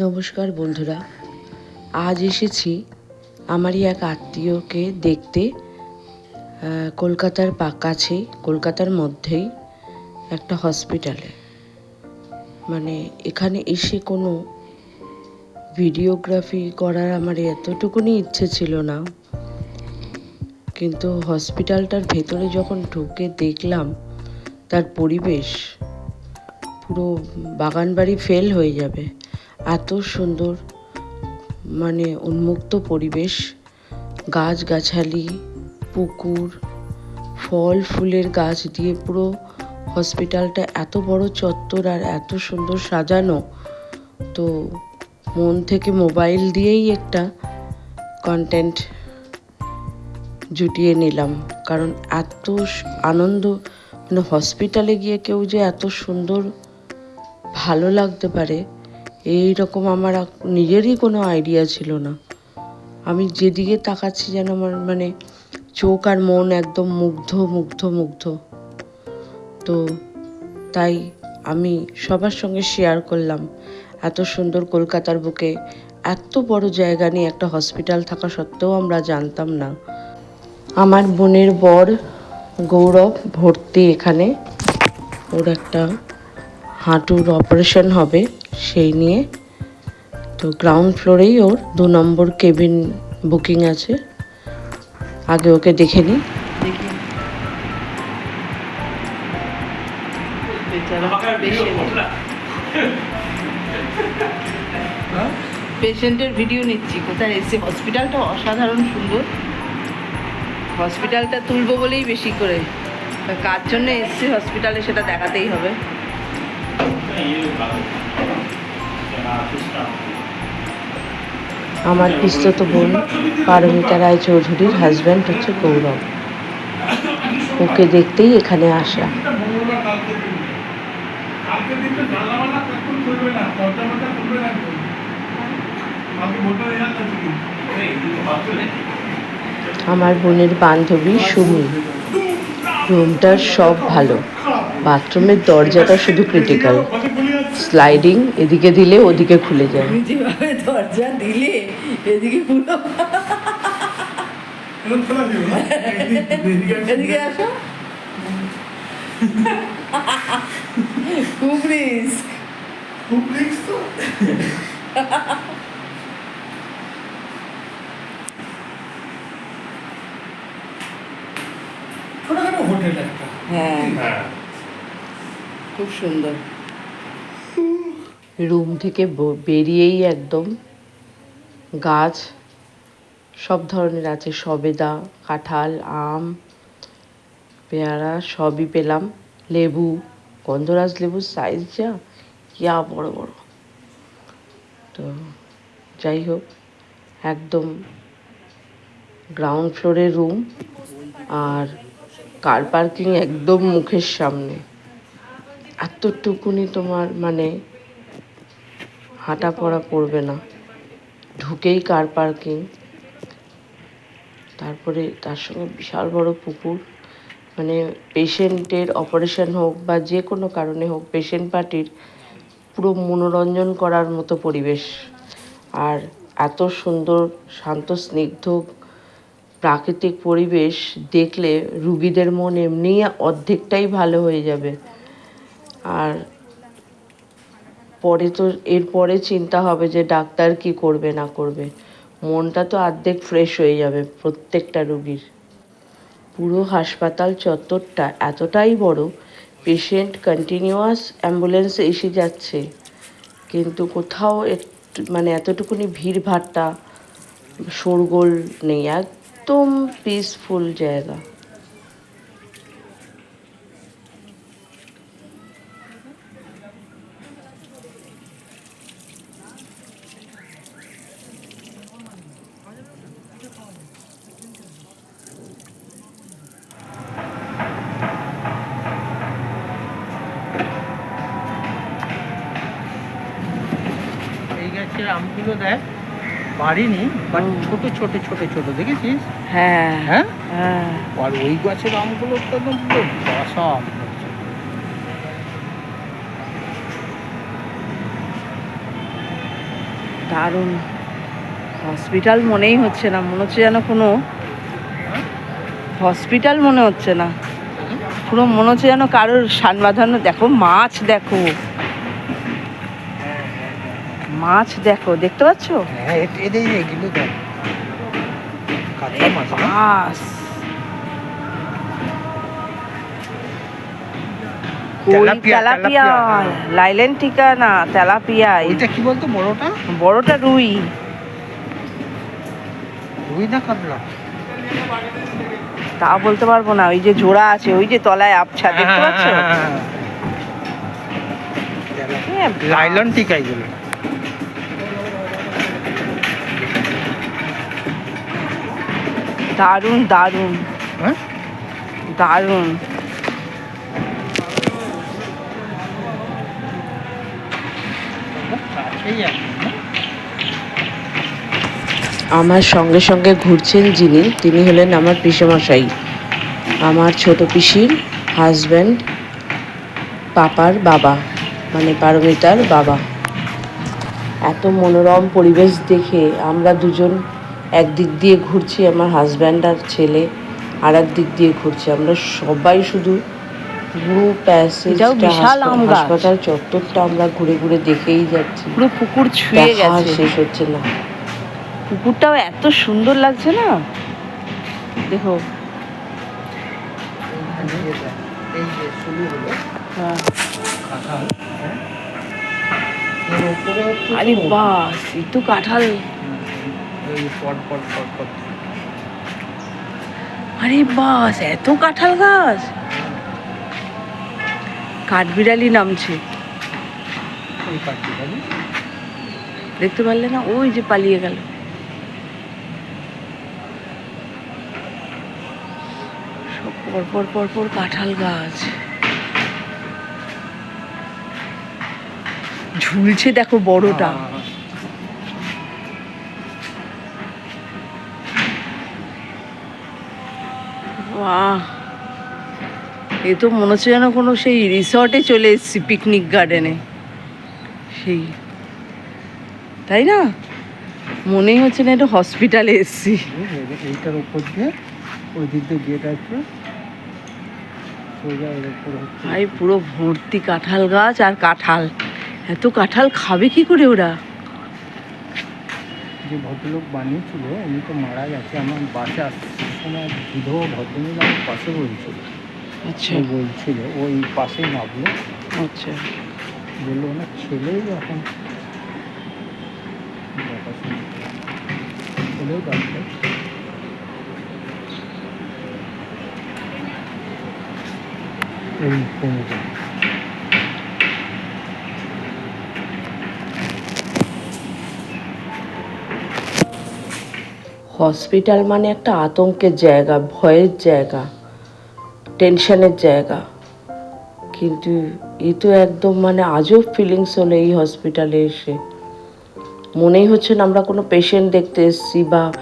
নমস্কার বন্ধুরা। আজ এসেছি আমারই এক আত্মীয়কে দেখতে কলকাতার কাছেই কলকাতার মধ্যেই একটা হসপিটালে। মানে এখানে এসে কোনো ভিডিওগ্রাফি করার আমার এতটুকুনি ইচ্ছে ছিল না। কিন্তু হসপিটালটার ভেতরে যখন ঢুকে দেখলাম, তার পরিবেশ পুরো বাগান বাড়ি ফেল হয়ে যাবে। এত সুন্দর মানে উন্মুক্ত পরিবেশ, গাছগাছালি, পুকুর, ফল, ফুলের গাছ দিয়ে পুরো হসপিটালটা এত বড় চত্বর আর এত সুন্দর সাজানো। তো মন থেকে মোবাইল দিয়েই একটা কন্টেন্ট জুটিয়ে নিলাম। কারণ এত আনন্দ মানে হসপিটালে গিয়ে কেউ যে এত সুন্দর, ভালো লাগতে পারে এই রকম আমার নিজেরই কোনো আইডিয়া ছিল না। আমি যেদিকে তাকাচ্ছি যেন আমার মানে চোখ আর মন একদম মুগ্ধ মুগ্ধ মুগ্ধ। তো তাই আমি সবার সঙ্গে শেয়ার করলাম। এত সুন্দর কলকাতার বুকে এত বড় জায়গা নিয়ে একটা হসপিটাল থাকা সত্ত্বেও আমরা জানতাম না। আমার বোনের বর গৌরব ভর্তি এখানে। ওর একটা হাঁটুর অপারেশন হবে। সেই নিয়ে তো গ্রাউন্ড ফ্লোরেই ওর দু নম্বর কেবিন বুকিং আছে। আগে ওকে দেখে নিই। পেশেন্টের ভিডিও নিচ্ছি। কোথায় এসে হসপিটালটা অসাধারণ সুন্দর। হসপিটালটা তুলবো বলেই বেশি করে। কার জন্য এসছি হসপিটালে সেটা দেখাতেই হবে। আমার পিস্তত বোন, পারমিতা রায় চৌধুরীর হাজব্যান্ড হচ্ছে গৌরব। ওকে দেখতেই এখানে আসা। আমার বোনের বান্ধবী সুমি। রুমটার সব ভালো। বাথরুমের দরজাটা শুধু ক্রিটিক্যাল স্লাইডিং এদিকে দিলে ওদিকে খুলে যায়। যেভাবে দরজা দিলে এদিকে পুরো এরকম খোলা। দিও না এদিকে আসো। খুব রিস্ক খুব রিস্ক তো। ছোটখাটো হোটেল একটা। হ্যাঁ। হ্যাঁ। খুব সুন্দর। রুম থেকে বেরিয়েই একদম গাছ সব ধরনের আছে, সবেদা, কাঁঠাল, আম, পেয়ারা সবই পেলাম। লেবু, গন্ধরাজ লেবুর সাইজ যা, ইয়া বড় বড়। তো যাই হোক, একদম গ্রাউন্ড ফ্লোরের রুম আর কার পার্কিং একদম মুখের সামনে। এতটুকুনি তোমার মানে হাঁটা পড়া পড়বে না। ঢুকেই কার পার্কিং তারপরে তার সঙ্গে বিশাল বড় পুকুর। মানে পেশেন্টের অপারেশন হোক বা যে কোনো কারণে হোক পেশেন্ট পার্টির পুরো মনোরঞ্জন করার মতো পরিবেশ। আর এত সুন্দর, শান্ত, স্নিগ্ধ প্রাকৃতিক পরিবেশ দেখলে রুগীদের মন এমনিই অর্ধেকটাই ভালো হয়ে যাবে। আর পরে তো, এরপরে চিন্তা হবে যে ডাক্তার কি করবে, না করবে। মনটা তো অর্ধেক ফ্রেশ হয়ে যাবে প্রত্যেকটা রুগীর। পুরো হাসপাতাল চত্বরটা এতটাই বড় পেশেন্ট কন্টিনিউয়াস অ্যাম্বুলেন্সে এসে যাচ্ছে। কিন্তু কোথাও একটু মানে এতটুকুনি ভিড় ভাট্টা শোরগোল নেই, একদম পিসফুল জায়গা এই গাছের আমগুলো দেখ পারিনি বাট। ছোট ছোট ছোট ছোট দেখেছিস? হ্যাঁ। হ্যাঁ? হ্যাঁ। আর ওই গাছের আমগুলো তো একদম বাসা দারুণ। হসপিটাল মনেই হচ্ছে না মনে হচ্ছে যেন কোনো হসপিটাল মনে হচ্ছে না। পুরো মনে হচ্ছে যেন কারোর সান বাঁধানো। দেখো মাছ দেখো। মাছ দেখো দেখতে পাচ্ছ? হ্যাঁ এ- এগুলো দেখ। কাতলা মাছ তেলাপিয়া, তেলাপিয়া তেলাপিয়া। লাইলেন টিকা না তেলাপিয়া। ওইটা কি বলতো বড়টা? বড়টা রুই। রুই না কাতলা? তা বলতে পারব না ওই যে জোড়া আছে ওই যে তলায় আবছা দেখতে পাচ্ছ? হ্যাঁ, লাইলন টিকা এগুলো দারুণ দারুণ। হ্যাঁ? দারুণ? আমার সঙ্গে সঙ্গে ঘুরছেন যিনি তিনি হলেন আমার পিসেমশাই। আমার ছোট পিসির হাজব্যান্ড পাপার বাবা মানে পারমিতার বাবা। এত মনোরম পরিবেশ দেখে আমরা দুজন একদিক দিয়ে ঘুরছি আমার হাজব্যান্ড আর ছেলে আর এক দিক দিয়ে ঘুরছি। আমরা সবাই শুধু পুরো প্যাসেজ বিশাল আম হাসপাতাল চত্বরটা আমরা ঘুরে ঘুরে দেখেই যাচ্ছি। পুরো পুকুর ছুঁয়ে গেছে। শেষ হচ্ছে না। পুকুরটাও এত সুন্দর লাগছে না? দেখো। এইখানে এই দেখ, এই যে শুরু হলো হ্যাঁ। হ্যাঁ? আরে বাস এই তো কাঁঠাল। পট পট পট পট। আরে বাস এত কাঁঠাল গাছ। কাঠবিড়ালি নামছে। দেখতে পারলে না? ওই যে পালিয়ে গেল। সব পরপর পরপর কাঁঠাল গাছ। ঝুলছে দেখো বড়টা। বাহ। এ তো মনে হচ্ছে যেন কোনো সেই রিসর্টে চলে এসেছি পিকনিক গার্ডেনে সেই। তাই না? মনেই হচ্ছে না এটা হসপিটালে এসেছি। এইটার উপর দিয়ে ওই দিক দিয়ে গেট হচ্ছে। ভাই পুরো ভর্তি কাঁঠাল গাছ আর কাঁঠাল। এত কাঁঠাল খাবে কি করে ওরা? যে ভদ্রলোক বানিয়েছিল উনি তো মারা গেছে আমার বাসে আসার এক বিধবা ভদ্রলোক আমার পাশে বলছিল। আচ্ছা। বলছিল ওই পাশেই নামলো আচ্ছা। বলল ওনার ছেলেই এখন ছেলেও ডাক্তার। এই কমিটি হসপিটাল মানে একটা আতঙ্কের জায়গা, ভয়ের জায়গা, টেনশনের জায়গা। কিন্তু এ তো একদম মানে আজব ফিলিংস হলো এই হসপিটালে এসে। মনেই হচ্ছে না আমরা কোনো পেশেন্ট দেখতে এসেছি বা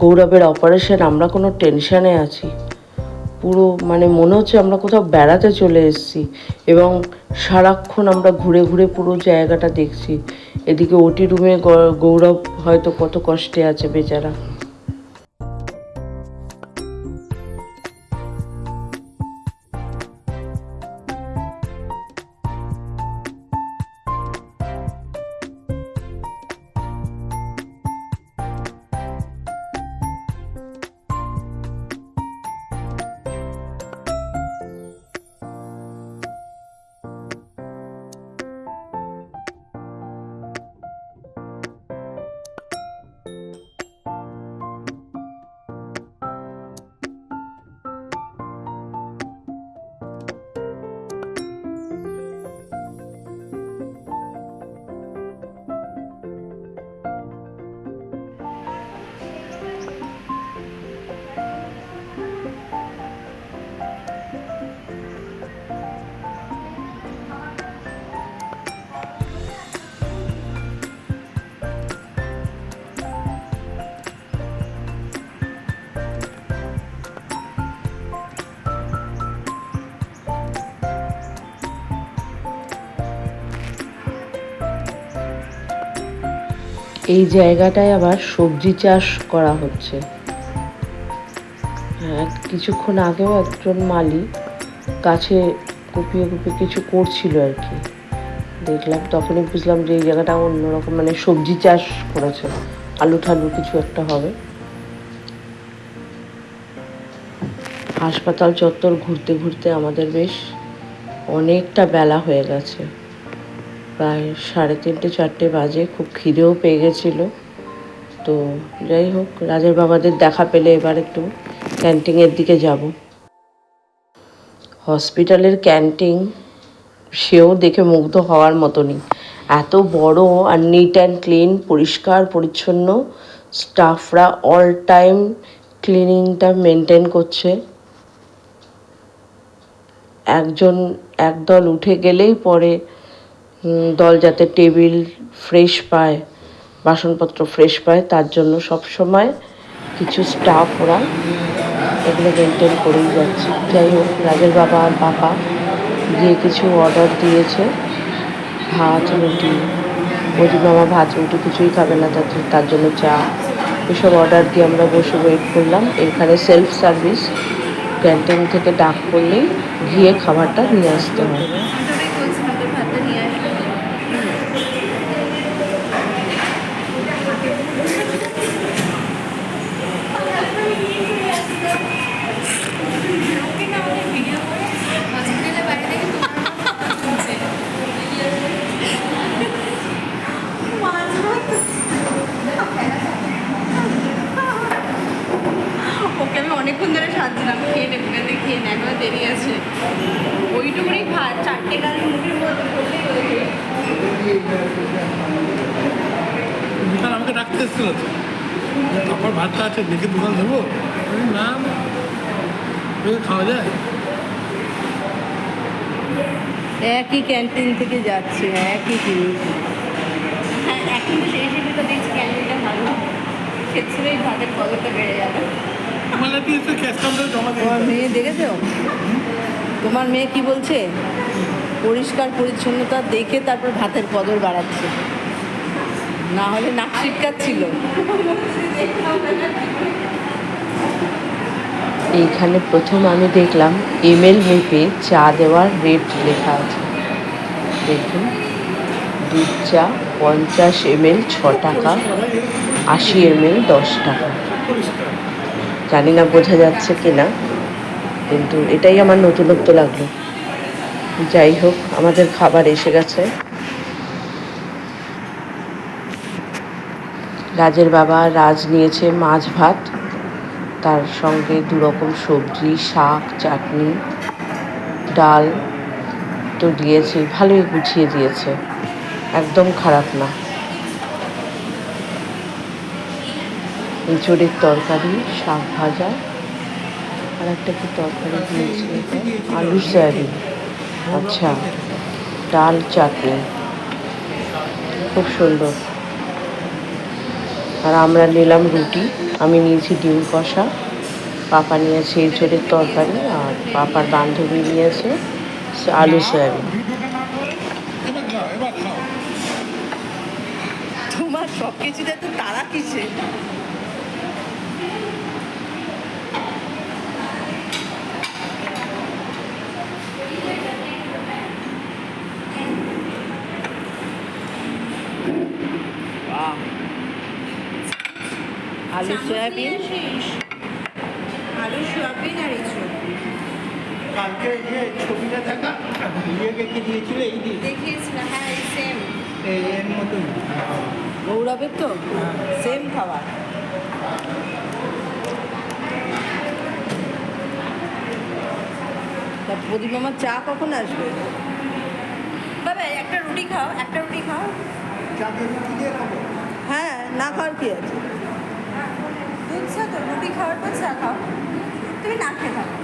গৌরবের অপারেশন আমরা কোনো টেনশানে আছি। পুরো মানে মনে হচ্ছে আমরা কোথাও বেড়াতে চলে এসেছি এবং সারাক্ষণ আমরা ঘুরে ঘুরে পুরো জায়গাটা দেখছি। এদিকে ওটি রুমে গৌরব হয়তো কত কষ্টে আছে বেচারা। এই জায়গাটায় আবার সবজি চাষ করা হচ্ছে। হ্যাঁ কিছুক্ষণ আগেও একজন মালি গাছে কুপিয়ে কুপিয়ে কিছু করছিল আর কি। দেখলাম, তখনই বুঝলাম যে এই জায়গাটা অন্যরকম মানে সবজি চাষ করেছে। আলু ঠালু কিছু একটা হবে। হাসপাতাল চত্বর ঘুরতে ঘুরতে আমাদের বেশ অনেকটা বেলা হয়ে গেছে। প্রায় সাড়ে তিনটে, চারটে বাজে, খুব খিদেও পেয়ে গেছিল। তো যাই হোক, রাজের বাবাদের দেখা পেলে এবার একটু ক্যান্টিনের দিকে যাব। হসপিটালের ক্যান্টিন সেও দেখে মুগ্ধ হওয়ার মতনই। এত বড় আর নিট অ্যান্ড ক্লিন পরিষ্কার, পরিচ্ছন্ন স্টাফরা অল টাইম ক্লিনিংটা মেনটেন করছে। একজন, একদল উঠে গেলেই পরে দল যাতে টেবিল ফ্রেশ পায়, বাসনপত্র ফ্রেশ পায়, তার জন্য সব সময় কিছু স্টাফ ওরা এগুলো মেনটেন করেই যাচ্ছে। যাই হোক, রাজের বাবা আর পাপা গিয়ে কিছু অর্ডার দিয়েছে। ভাত, রুটি বৌদি মামা ভাত, রুটি কিছুই খাবে না, তার তার জন্য চা। এসব অর্ডার দিয়ে আমরা বসে ওয়েট করলাম। এখানে সেলফ সার্ভিস ক্যান্টিন থেকে ডাক করলেই গিয়ে খাবারটা নিয়ে আসতে হয় ওটাই বলছিলাম যে ভাতটা নিয়ে আসবে হসপিটালের বাইরে থেকে তোমার কথা শুনছে। ওকে আমি অনেকক্ষণ ধরে খেয়ে নেব খেতে খেয়ে নেয়? এখনও দেরি আছে। ওইটুকুনি ভাত চারটে গাল মুখের মধ্যে হয়ে আমাকে ডাকতে এসেছিল তারপর ভাতটা আছে দেখে দোকান দেবো না খাওয়া যায়? একই ক্যান্টিন থেকে যাচ্ছে একই জিনিস। হ্যাঁ এখন তো সেই হিসেবে তো দেখছি ক্যান্টিনটা ভালো। সেক্ষেত্রেই ভাতের কতটা বেড়ে যাবে। তোমার মেয়ে দেখেছ? তোমার মেয়ে কি বলছে? পরিষ্কার পরিচ্ছন্নতা দেখে তারপর ভাতের কদর বাড়াচ্ছে। না হলে নাক ছিটকাচ্ছিল। এইখানে প্রথম আমি দেখলাম এমএল মেপে চা দেওয়ার রেট লেখা আছে। দেখুন দুধ চা পঞ্চাশ এমএল ছ টাকা আশি এমএল দশ টাকা। জানি না বোঝা যাচ্ছে কি না কিন্তু এটাই আমার নতুনত্ব লাগল। যাই হোক, আমাদের খাবার এসে গেছে। রাজের বাবা রাজ নিয়েছে মাছ ভাত, তার সঙ্গে দু রকম সবজি, শাক, চাটনি, ডাল, তো দিয়েছে, ভালোই গুছিয়ে দিয়েছে। একদম খারাপ না। এঁচড়ের তরকারি, শাক ভাজা, আর একটা কি তরকারি দিয়েছে? আলু সয়াবিন। আচ্ছা ডাল চাটনি। খুব সুন্দর। আর আমরা নিলাম রুটি। আমি নিয়েছি ডিম কষা। পাপা নিয়েছে এঁচড়ের তরকারি আর পাপার বান্ধবী নিয়েছে আলু সয়াবিন। সব কিছুতে তো তারা কিসে? আলু সয়াবিন? আলু সোয়াবিন আর এঁচড় কালকে যে ছবিটা দেখা ইয়েকে কি দিয়েছিল এই দিন। দেখিয়েছিলাম হ্যাঁ এই সেম এর মতন গৌরবের তো? সেম খাবার। তা প্রদীপ আমার চা কখন আসবে? বাবা একটা রুটি খাও একটা রুটি খাও। দিয়ে হ্যাঁ না খাওয়ার কি আছে? চা তো রুটি খাওয়ার পর চা খাও। তুমি না খেয়ে থাকো।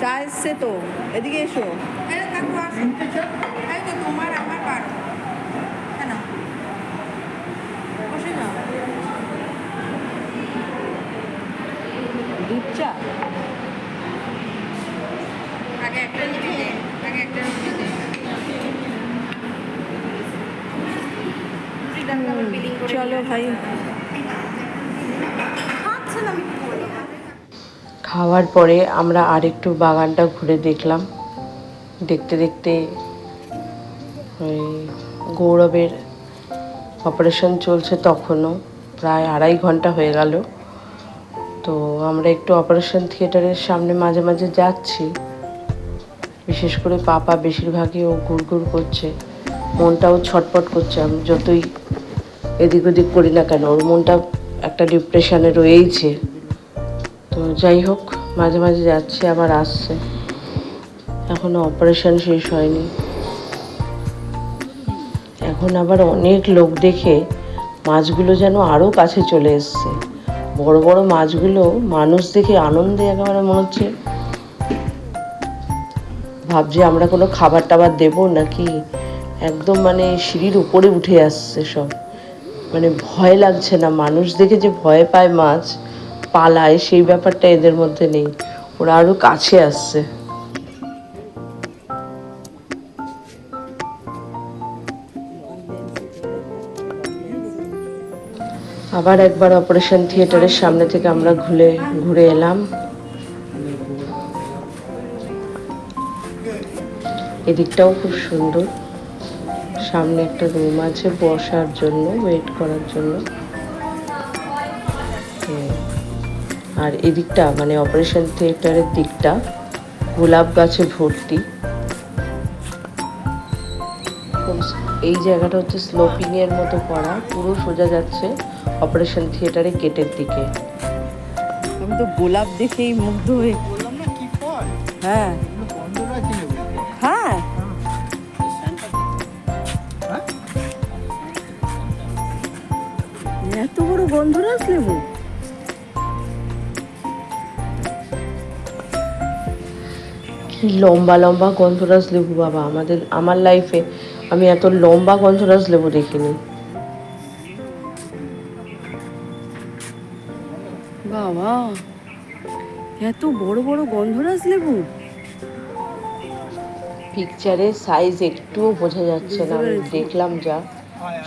চা এসছে তো এদিকে এসো। কাকু আসো। এই তো তোমার আমার বারো কেন? বসে না দুধ চা? আগে একটা রুটি আগে একটা রুটি দে টাকা আবার বিলিং করে চলো ভাই। খাওয়ার পরে আমরা আরেকটু বাগানটা ঘুরে দেখলাম। দেখতে দেখতে ওই গৌরবের অপারেশন চলছে তখনও প্রায় আড়াই ঘণ্টা হয়ে গেল। তো আমরা একটু অপারেশন থিয়েটারের সামনে মাঝে মাঝে যাচ্ছি। বিশেষ করে পাপা বেশিরভাগই ও ঘুরঘুর করছে। মনটাও ছটপট করছে। আমি যতই এদিক ওদিক করি না কেন? ওর মনটা একটা ডিপ্রেশনে রয়েইছে। তো যাই হোক, মাঝে মাঝে যাচ্ছে, আবার আসছে। এখনও অপারেশন শেষ হয়নি। এখন আবার অনেক লোক দেখে মাছগুলো যেন আরও কাছে চলে এসছে। বড় বড় মাছগুলো মানুষ দেখে আনন্দে একেবারে মনে হচ্ছে, ভাবছে আমরা কোনো খাবার টাবার দেবো নাকি? একদম মানে সিঁড়ির উপরে উঠে আসছে সব। মানে ভয় লাগছে না। মানুষ দেখে যে ভয় পায় মাছ, পালায়, সেই ব্যাপারটা এদের মধ্যে নেই। ওরা আরও কাছে আসছে। আবার একবার অপারেশন থিয়েটারের সামনে থেকে আমরা ঘুরে ঘুরে এলাম। এদিকটাও খুব সুন্দর। সামনে একটা রুম আছে বসার জন্য ওয়েট করার জন্য। হুম। আর এদিকটা মানে অপারেশন থিয়েটারের দিকটা গোলাপ গাছে ভর্তি। এই জায়গাটা হচ্ছে স্লোপিং এর মতো করা পুরো সোজা যাচ্ছে অপারেশন থিয়েটারে গেটের দিকে। আমি তো গোলাপ দেখেই মুগ্ধ হয়ে বললাম না কি ফল? হ্যাঁ। এত বড় গন্ধরাজ লেবু কি লম্বা লম্বা গন্ধরাজ লেবু বাবা আমাদের আমার লাইফে আমি এত লম্বা গন্ধরাজ লেবু দেখিনি। বাবা এত বড় বড় গন্ধরাজ লেবু? পিকচারে সাইজ একটুও বোঝা যাচ্ছে না আমি দেখলাম যা।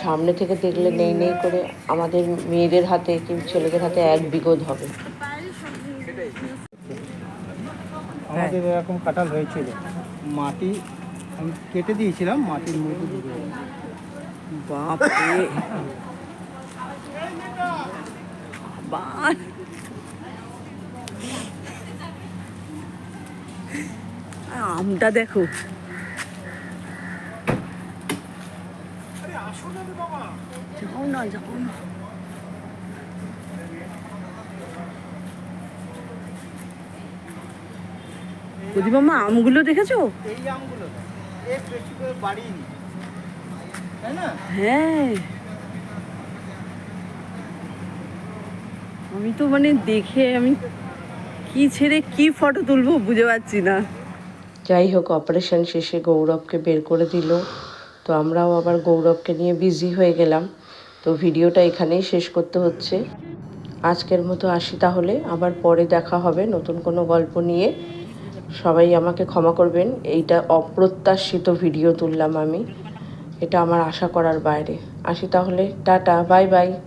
সামনে থেকে দেখলে নেই নেই করে আমাদের মেয়েদের হাতে কি ছেলেদের হাতে এক বিগত হবে। আমাদের এরকম কাঁঠাল হয়েছিল। মাটি আমি কেটে দিয়েছিলাম মাটির মধ্যে ঢুকে গেছে। বাপরে। না আমগুলো দেখেছ? এই আমগুলো। এর বেশি করে তাই না? হ্যাঁ। আমি তো মানে দেখে আমি কি ছেড়ে কি ফটো তুলবো বুঝে পাচ্ছি না। যাই হোক অপারেশন শেষে গৌরবকে বের করে দিল। তো আমরাও আবার গৌরবকে নিয়ে বিজি হয়ে গেলাম। তো ভিডিওটা এখানেই শেষ করতে হচ্ছে। আজকের মতো আসি তাহলে। আবার পরে দেখা হবে নতুন কোনো গল্প নিয়ে। সবাই আমাকে ক্ষমা করবেন। এইটা অপ্রত্যাশিত ভিডিও তুললাম আমি। এটা আমার আশা করার বাইরে। আসি তাহলে। Tata, bye bye.